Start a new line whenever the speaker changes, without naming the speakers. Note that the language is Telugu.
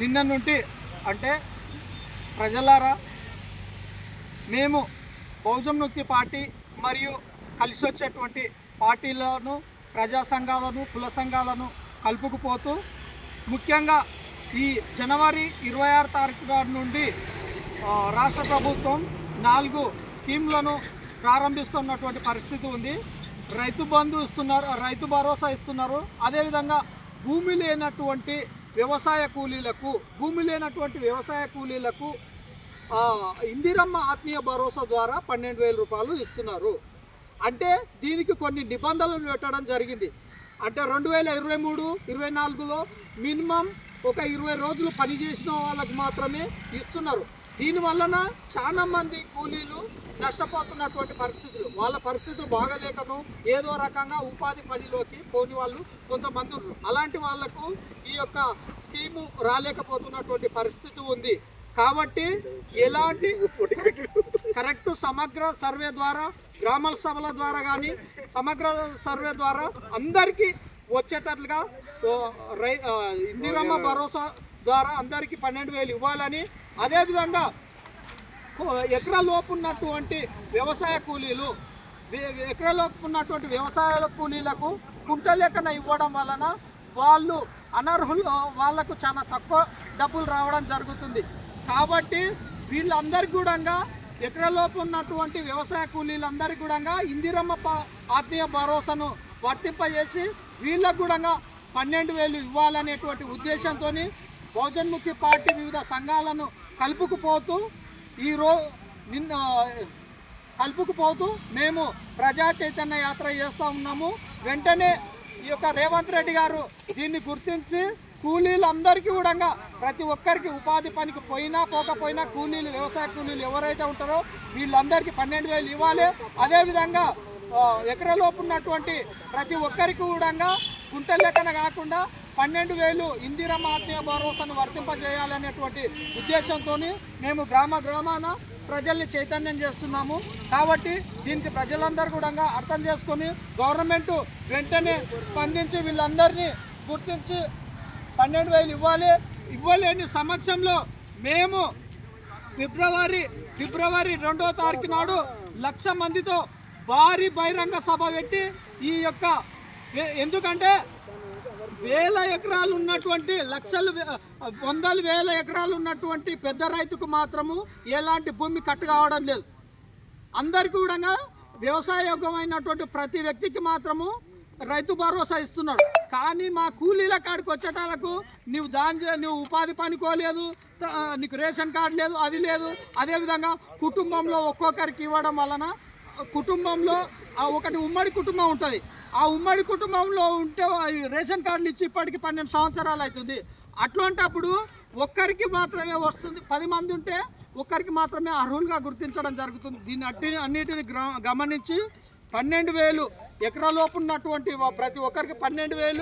నిన్న నుండి అంటే ప్రజలారా మేము బహుజన్ ముక్తి పార్టీ మరియు కలిసి వచ్చేటువంటి పార్టీలను ప్రజా సంఘాలను కుల సంఘాలను కలుపుకుపోతూ ముఖ్యంగా ఈ జనవరి ఇరవై ఆరు తారీఖు నుండి రాష్ట్ర ప్రభుత్వం నాలుగు స్కీమ్లను ప్రారంభిస్తున్నటువంటి పరిస్థితి ఉంది. రైతు బంధు ఇస్తున్నారు రైతు భరోసా ఇస్తున్నారు. అదేవిధంగా భూమి లేనటువంటి వ్యవసాయ కూలీలకు భూమి లేనటువంటి వ్యవసాయ కూలీలకు ఇందిరమ్మ ఆత్మీయ భరోసా ద్వారా పన్నెండు వేల రూపాయలు ఇస్తున్నారు. అంటే దీనికి కొన్ని నిబంధనలు పెట్టడం జరిగింది. అంటే రెండు వేల ఇరవై మూడు ఇరవై నాలుగులో మినిమం ఒక ఇరవై రోజులు పనిచేసిన వాళ్ళకు మాత్రమే ఇస్తున్నారు. దీని వలన చాలా మంది కూలీలు నష్టపోతున్నటువంటి పరిస్థితులు. వాళ్ళ పరిస్థితులు బాగలేకను ఏదో రకంగా ఉపాధి పనిలోకి పోని వాళ్ళు కొంతమంది అలాంటి వాళ్ళకు ఈ యొక్క స్కీము రాలేకపోతున్నటువంటి పరిస్థితి ఉంది. కాబట్టి ఎలాంటి కరెక్ట్ సమగ్ర సర్వే ద్వారా గ్రామాల సభల ద్వారా కానీ సమగ్ర సర్వే ద్వారా అందరికీ వచ్చేటట్లుగా రై ఇందిరమ్మ భరోసా ద్వారా అందరికీ పన్నెండు వేలు ఇవ్వాలని అదేవిధంగా ఎకరా లోపు ఉన్నటువంటి వ్యవసాయ కూలీలు ఎకరా లోపు ఉన్నటువంటి వ్యవసాయ కూలీలకు కుంట లెక్కన ఇవ్వడం వలన వాళ్ళు అనర్హులు వాళ్ళకు చాలా తక్కువ డబ్బులు రావడం జరుగుతుంది. కాబట్టి వీళ్ళందరికీ కూడా ఎకరా లోపు ఉన్నటువంటి వ్యవసాయ కూలీలందరికీ కూడా ఇందిరమ్మ ప- ఆత్మీయ భరోసాను వర్తింపజేసి వీళ్ళకు కూడా పన్నెండు వేలు ఇవ్వాలనేటువంటి ఉద్దేశంతో బహుజన్ముఖి పార్టీ వివిధ సంఘాలను కలుపుకుపోతూ ఈ రో నిన్న కలుపుకుపోతూ మేము ప్రజా చైతన్య యాత్ర చేస్తూ ఉన్నాము. వెంటనే ఈ యొక్క రేవంత్ రెడ్డి గారు దీన్ని గుర్తించి కూలీలందరికీ కూడా ప్రతి ఒక్కరికి ఉపాధి పనికి పోయినా పోకపోయినా కూలీలు వ్యవసాయ కూలీలు ఎవరైతే ఉంటారో వీళ్ళందరికీ పన్నెండు వేలు ఇవ్వాలి. అదేవిధంగా ఎకరలోపు ఉన్నటువంటి ప్రతి ఒక్కరికి కూడా గుంట లెక్కన కాకుండా పన్నెండు వేలు ఇందిరమ్మ ఆత్మీయ భరోసాను వర్తింపజేయాలనేటువంటి ఉద్దేశంతో మేము గ్రామ గ్రామాన ప్రజల్ని చైతన్యం చేస్తున్నాము. కాబట్టి దీనికి ప్రజలందరూ కూడా అర్థం చేసుకొని గవర్నమెంట్ వెంటనే స్పందించి వీళ్ళందరినీ గుర్తించి పన్నెండు వేలు ఇవ్వాలి. ఇవ్వలేని సమక్షంలో మేము ఫిబ్రవరి ఫిబ్రవరి రెండో తారీఖు నాడు లక్ష మందితో భారీ బహిరంగ సభ పెట్టి ఈ యొక్క ఎందుకంటే వేల ఎకరాలు ఉన్నటువంటి లక్షలు వందల వేల ఎకరాలు ఉన్నటువంటి పెద్ద రైతుకు మాత్రము ఎలాంటి భూమి కట్టు కావడం లేదు. అందరికీ కూడా వ్యవసాయోగ్యమైనటువంటి ప్రతి వ్యక్తికి మాత్రము రైతు భరోసా ఇస్తున్నాడు. కానీ మా కూలీల కాడికి వచ్చేటాలకు నీవు దాని నువ్వు ఉపాధి పనికోలేదు నీకు రేషన్ కార్డు లేదు అది లేదు. అదేవిధంగా కుటుంబంలో ఒక్కొక్కరికి ఇవ్వడం వలన కుటుంబంలో ఒకటి ఉమ్మడి కుటుంబం ఉంటుంది. ఆ ఉమ్మడి కుటుంబంలో ఉంటే రేషన్ కార్డులు ఇచ్చి ఇప్పటికి పన్నెండు సంవత్సరాలు అవుతుంది. అట్లాంటప్పుడు ఒక్కరికి మాత్రమే వస్తుంది. పది మంది ఉంటే ఒక్కరికి మాత్రమే అర్హులుగా గుర్తించడం జరుగుతుంది. దీన్ని అట్టి అన్నిటిని గమనించి పన్నెండు వేలు ఎకరాలోపు ఉన్నటువంటి ప్రతి ఒక్కరికి పన్నెండు వేలు